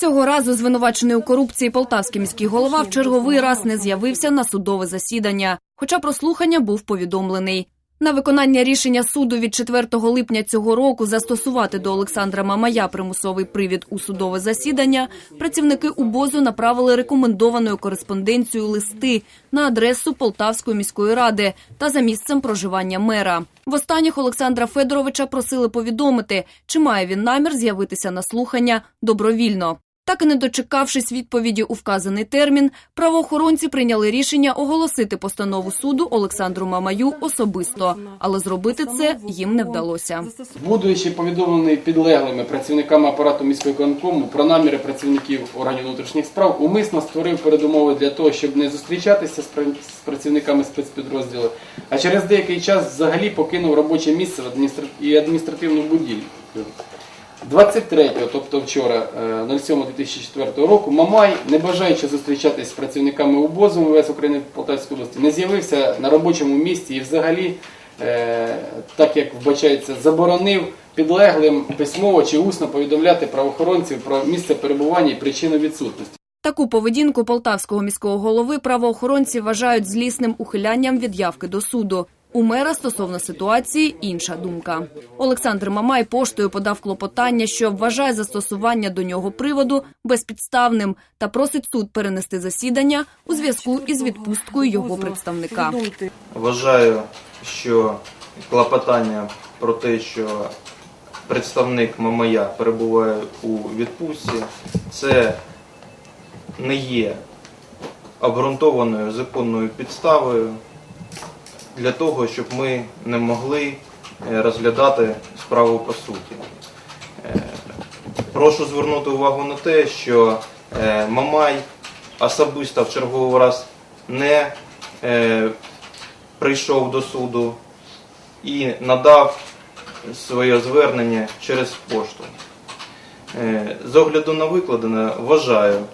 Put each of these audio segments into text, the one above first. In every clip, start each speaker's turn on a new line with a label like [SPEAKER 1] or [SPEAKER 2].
[SPEAKER 1] Цього разу звинувачений у корупції полтавський міський голова в черговий раз не з'явився на судове засідання, хоча про слухання був повідомлений. На виконання рішення суду від 4 липня цього року застосувати до Олександра Мамая примусовий привід у судове засідання працівники УБОЗу направили рекомендованою кореспонденцією листи на адресу Полтавської міської ради та за місцем проживання мера. Востанніх Олександра Федоровича просили повідомити, чи має він намір з'явитися на слухання добровільно. Так і не дочекавшись відповіді у вказаний термін, правоохоронці прийняли рішення оголосити постанову суду Олександру Мамаю особисто, але зробити це їм не вдалося.
[SPEAKER 2] Будучи повідомлений підлеглими працівниками апарату міської конкому про наміри працівників органів внутрішніх справ, умисно створив передумови для того, щоб не зустрічатися з пра- працівниками спецпідрозділу, а через деякий час взагалі покинув робоче місце і адміністративну будівлю. 23-го, тобто вчора, е, 07.2004 року, Мамай, не бажаючи зустрічатись з працівниками УБОЗу МВС України Полтавської області, не з'явився на робочому місці і взагалі, е, так як вбачається, заборонив підлеглим письмово чи усно повідомляти правоохоронців про місце перебування і причину відсутності.
[SPEAKER 1] Таку поведінку полтавського міського голови правоохоронці вважають злісним ухилянням від явки до суду. У мера стосовно ситуації інша думка. Олександр Мамай поштою подав клопотання, що вважає застосування до нього приводу безпідставним та просить суд перенести засідання у зв'язку із відпусткою його представника.
[SPEAKER 3] Вважаю, що клопотання про те, що представник Мамая перебуває у відпустці, це не є обґрунтованою законною підставою для того, щоб ми не могли е, розглядати справу по суті. Е, Прошу звернути увагу на те, що е, Мамай особисто в черговий раз не прийшов до суду і надав своє звернення через пошту. З огляду на викладене вважаю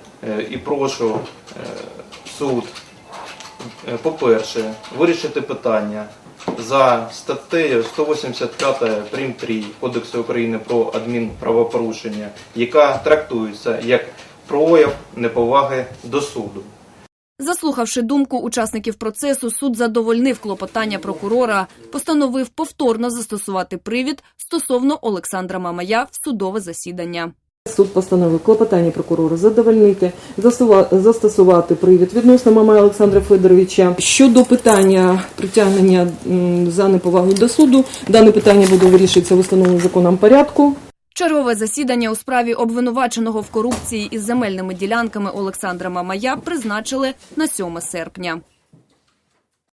[SPEAKER 3] і прошу суд, по-перше, вирішити питання за статтею 185 прим. 3 Кодексу України про адмінправопорушення, яка трактується як прояв неповаги до суду.
[SPEAKER 1] Заслухавши думку учасників процесу, суд задовольнив клопотання прокурора, постановив повторно застосувати привід стосовно Олександра Мамая в судове засідання.
[SPEAKER 4] Суд постановив клопотання прокурора задовольнити, застосувати привід відносно Мамая Олександра Федоровича. Щодо питання притягнення за неповагою до суду, дане питання буде вирішуватися в установленому законом порядку.
[SPEAKER 1] Чергове засідання у справі обвинуваченого в корупції із земельними ділянками Олександра Мамая призначили на 7 серпня.